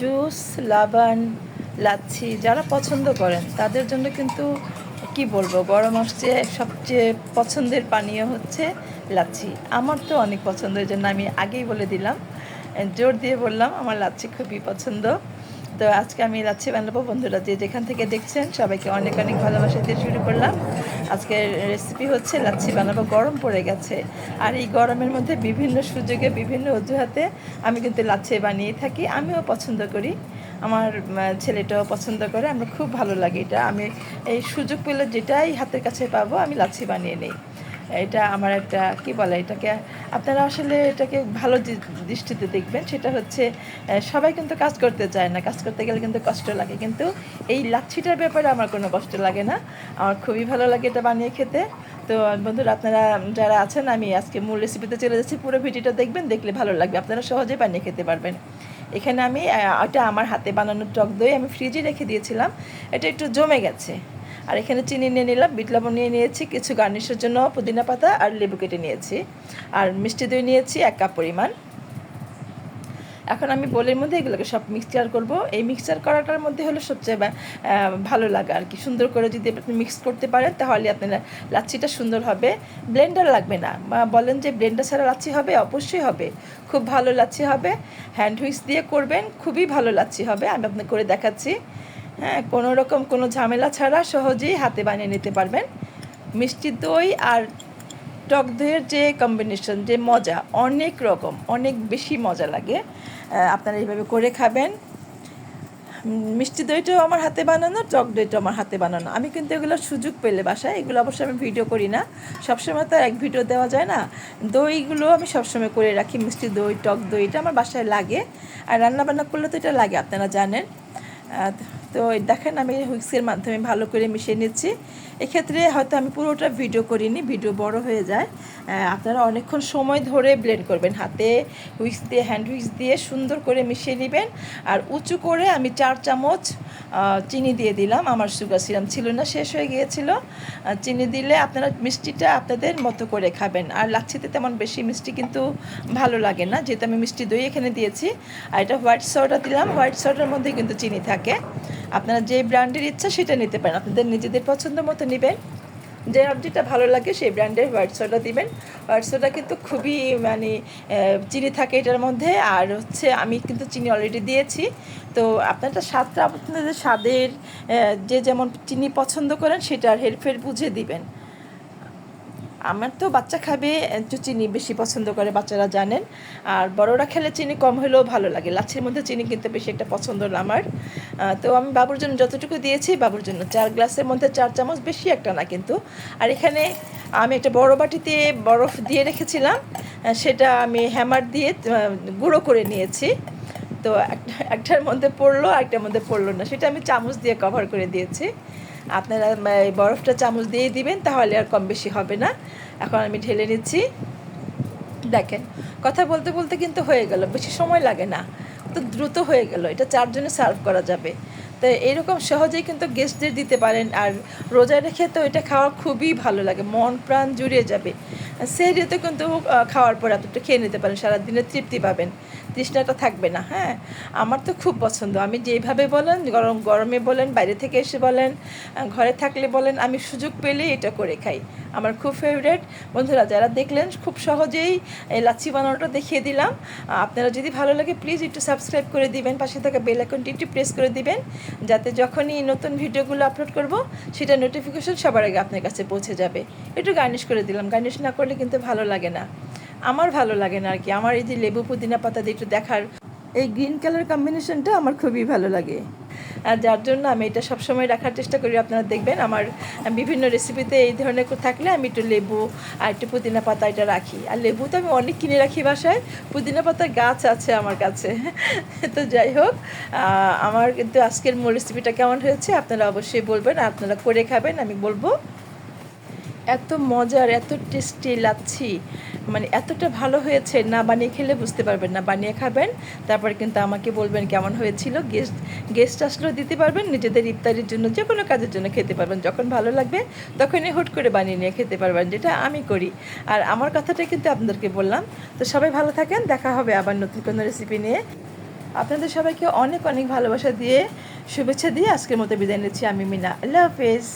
Juice, লাবান, lassi যারা পছন্দ করেন, তাদের জন্য কিন্তু কি বলব, গরম আসছে, সবচেয়ে পছন্দের পানীয় হচ্ছে লাচ্ছি। আমার তো অনেক পছন্দের জন্য আমি আগেই বলে দিলাম। জোর দিয়ে বললাম, আমার লাচ্ছি খুবই পছন্দ। তো আজকে আমি লাচ্ছি বানাবো বন্ধুরা যে যেখান থেকে দেখছেন সবাইকে অনেক অনেক ভালোবাসা দিয়ে শুরু করলাম। আজকের রেসিপি হচ্ছে লাচ্ছি বানাবো গরম পড়ে গেছে। আর এই গরমের মধ্যে বিভিন্ন সুযোগে, বিভিন্ন অজুহাতে আমি কিন্তু লাচ্ছি বানিয়ে থাকি, আমিও পছন্দ করি। আমার ছেলেটাও পছন্দ করে, আমরা খুব ভালো লাগে এটা। আমি এই সুযোগ পেলে যেটাই হাতের কাছে পাবো, আমি লাচ্ছি বানিয়ে নিই। এটা আমার একটা, কি বলে এটাকে, আপনারা আসলে এটাকে ভালো দৃষ্টিতে দেখবেন। সেটা হচ্ছে সবাই কিন্তু কাজ করতে চায় না। কাজ করতে গেলে কিন্তু কষ্ট লাগে। কিন্তু এই লাচ্ছিটার ব্যাপারে আমার কোনো কষ্ট লাগে না। আমার খুবই ভালো লাগে এটা বানিয়ে খেতে। তো, বন্ধুরা, আপনারা যারা আছেন, আমি আজকে মূল রেসিপিতে চলে যাচ্ছি। পুরো ভিডিওটা দেখবেন, দেখলে ভালো লাগবে। আপনারা সহজে বানিয়ে খেতে পারবেন। এখানে আমি এটা আমার হাতে বানানো টক দই আমি ফ্রিজে রেখে দিয়েছিলাম। এটা একটু জমে গেছে। আর এখানে চিনি নিয়ে নিলাম, বিট লবণ নিয়ে নিয়েছি, কিছু গার্নিশের জন্য পুদিনা পাতা আর লেবু কেটে নিয়েছি। আর মিষ্টি দই নিয়েছি এক কাপ পরিমাণ। এখন আমি বোলের মধ্যে এগুলোকে সব মিক্সচার করব। এই মিক্সচার করাটার মধ্যে হলো সবচেয়ে ভালো লাগা আর কি। সুন্দর করে যদি আপনি মিক্স করতে পারেন, তাহলে আপনার লাচ্ছিটা সুন্দর হবে। ব্লেন্ডার লাগবে না। বলেন যে ব্লেন্ডার ছাড়া লাচ্ছি হবে? অবশ্যই হবে। খুব ভালো লাচ্ছি হবে। হ্যান্ড হুইস দিয়ে করবেন, খুবই ভালো লাচ্ছি হবে। আমি আপনাকে করে দেখাচ্ছি। হ্যাঁ কোনো রকম কোনো ঝামেলা ছাড়া সহজেই হাতে বানিয়ে নিতে পারবেন। মিষ্টি দই আর টক দইয়ের যে কম্বিনেশন যে মজা, অনেক রকম, অনেক বেশি মজা লাগে। আপনারা এইভাবে করে খাবেন। মিষ্টি দইটাও আমার হাতে বানানো, টক দইটাও আমার হাতে বানানো। আমি কিন্তু এগুলো সুযোগ পেলে বাসায়, এগুলো অবশ্যই আমি ভিডিও করি না। সবসময় তো এক ভিডিও দেওয়া যায় না। দইগুলো আমি সবসময় করে রাখি, মিষ্টি দই, টক দই, এটা আমার বাসায় লাগে। আর রান্না বান্না করলে তো এটা লাগে, আপনারা জানেন। তো দেখেন আমি হুইক্সের মাধ্যমে ভালো করে মিশিয়ে নিচ্ছি। এক্ষেত্রে হয়তো আমি পুরোটা ভিডিও করিনি, ভিডিও বড় হয়ে যায়। আপনারা অনেকক্ষণ সময় ধরে ব্লেন্ড করবেন। হাতে হুইক্স দিয়ে হ্যান্ড হুইক্স দিয়ে সুন্দর করে মিশিয়ে নেবেন। আর উঁচু করে আমি চার চামচ চিনি দিয়ে দিলাম। আমার সুগার সিরাম ছিল না, শেষ হয়ে গিয়েছিল। চিনি দিলে আপনারা মিষ্টিটা আপনাদের মতো করে খাবেন। আর লাচ্ছিতে তেমন বেশি মিষ্টি কিন্তু ভালো লাগে না। যেহেতু আমি মিষ্টি দই এখানে দিয়েছি। আর এটা হোয়াইট সোডা দিলাম। হোয়াইট সোডার মধ্যে কিন্তু চিনি থাকে। আপনারা যে ব্র্যান্ডের ইচ্ছা সেটা নিতে পারেন। আপনাদের নিজেদের পছন্দ মতো নেবেন। যে যেটা ভালো লাগে সেই ব্র্যান্ডের হোয়াইট সোডা দিবেন। হোয়াইট সোডা কিন্তু খুবই মানে চিনি থাকে এটার মধ্যে। আর হচ্ছে আমি কিন্তু চিনি অলরেডি দিয়েছি। তো আপনারটা স্বাদটা, আপনাদের স্বাদের যে যেমন চিনি পছন্দ করেন সেটার হেরফের বুঝে দিবেন। আমার তো বাচ্চা খাবে, একটু চিনি বেশি পছন্দ করে বাচ্চারা জানেন। আর বড়রা খেলে চিনি কম হলেও ভালো লাগে। লাচ্ছির মধ্যে চিনি কিন্তু বেশি একটা পছন্দ না আমার। তো আমি বাবুর জন্য যতটুকু দিয়েছি, বাবুর জন্য চার গ্লাসের মধ্যে চার চামচ, বেশি একটা না কিন্তু। আর এখানে আমি একটা বড় বাটিতে বরফ দিয়ে রেখেছিলাম সেটা আমি হ্যামার দিয়ে গুঁড়ো করে নিয়েছি। তো একটা- একটার মধ্যে পড়ল একটার মধ্যে পড়ল না। সেটা আমি চামচ দিয়ে কভার করে দিয়েছি। আপনারা বরফটা চামচ দিয়ে দিবেন, তাহলে আর কম বেশি হবে না। এখন আমি ঢেলে নিচ্ছি। দেখেন, কথা বলতে বলতে কিন্তু হয়ে গেল, বেশি সময় লাগে না। দ্রুত হয়ে গেল, এটা চারজনে সার্ভ করা যাবে। তো এরকম সহজেই কিন্তু গেস্টদের দিতে পারেন, আর রোজা রেখে তো এটা খাওয়া খুবই ভালো লাগে, মন প্রাণ জুড়িয়ে যাবে। সেহরিতে কিন্তু খাওয়ার পর এতটা খেয়ে নিতে পারেন সারাদিনে তৃপ্তি পাবেন। তৃষ্ণাটা থাকবে না হ্যাঁ? আমার তো খুব পছন্দ। আমি যেভাবে বলেন, গরম, গরমে বলেন, বাইরে থেকে এসে বলেন ঘরে থাকলে বলেন, আমি সুযোগ পেলে এটা করে খাই। আমার খুব ফেভারেট বন্ধুরা, যারা দেখলেন, খুব সহজেই এই লাচ্ছি বানানোটা দেখিয়ে দিলাম। আপনারা যদি ভালো লাগে প্লিজ একটু সাবস্ক্রাইব করে দিবেন, পাশে থাকা বেল আইকনটি একটু প্রেস করে দিবেন, যাতে যখনই নতুন ভিডিওগুলো আপলোড করব, সেটা নোটিফিকেশন সবার আগে আপনার কাছে পৌঁছে যাবে। একটু গার্নিশ করে দিলাম। গার্নিশ না করলে কিন্তু ভালো লাগে না। আমার ভালো লাগে না আর কি। আমার এই যে লেবু পুদিনা পাতা দিয়ে একটু দেখার এই গ্রিন কালার কম্বিনেশনটা আমার খুবই ভালো লাগে। আর যার জন্য আমি এটা সবসময় রাখার চেষ্টা করি, আপনারা দেখবেন আমার বিভিন্ন রেসিপিতে এই ধরনের থাকলে আমি একটু লেবু আর একটু পুদিনা পাতা এটা রাখি। আর লেবু তো আমি অনেক কিনে রাখি বাসায়, পুদিনা পাতার গাছ আছে আমার কাছে। তো যাই হোক আমার কিন্তু আজকের মূল রেসিপিটা কেমন হয়েছে আপনারা অবশ্যই বলবেন আপনারা করে খাবেন, আমি বলব, এত মজার, এত টেস্টি লাচ্ছি। মানে এতটা ভালো হয়েছে, না বানিয়ে খেলে বুঝতে পারবেন না। বানিয়ে খাবেন, তারপরে কিন্তু আমাকে বলবেন কেমন হয়েছিল গেস্ট গেস্ট আসলেও দিতে পারবেন, নিজেদের ইফতারির জন্য যে কোনো কাজের জন্য খেতে পারবেন। যখন ভালো লাগবে, তখনই হুট করে বানিয়ে নিয়ে খেতে পারবেন, যেটা আমি করি। আর আমার কথাটা কিন্তু আপনাদেরকে বললাম। তো সবাই ভালো থাকেন, দেখা হবে আবার নতুন কোনো রেসিপি নিয়ে। আপনাদের সবাইকে অনেক অনেক ভালোবাসা দিয়ে, শুভেচ্ছা দিয়ে আজকের মতো বিদায় নিচ্ছি। আমি মিনা, আল্লাহ হাফেজ।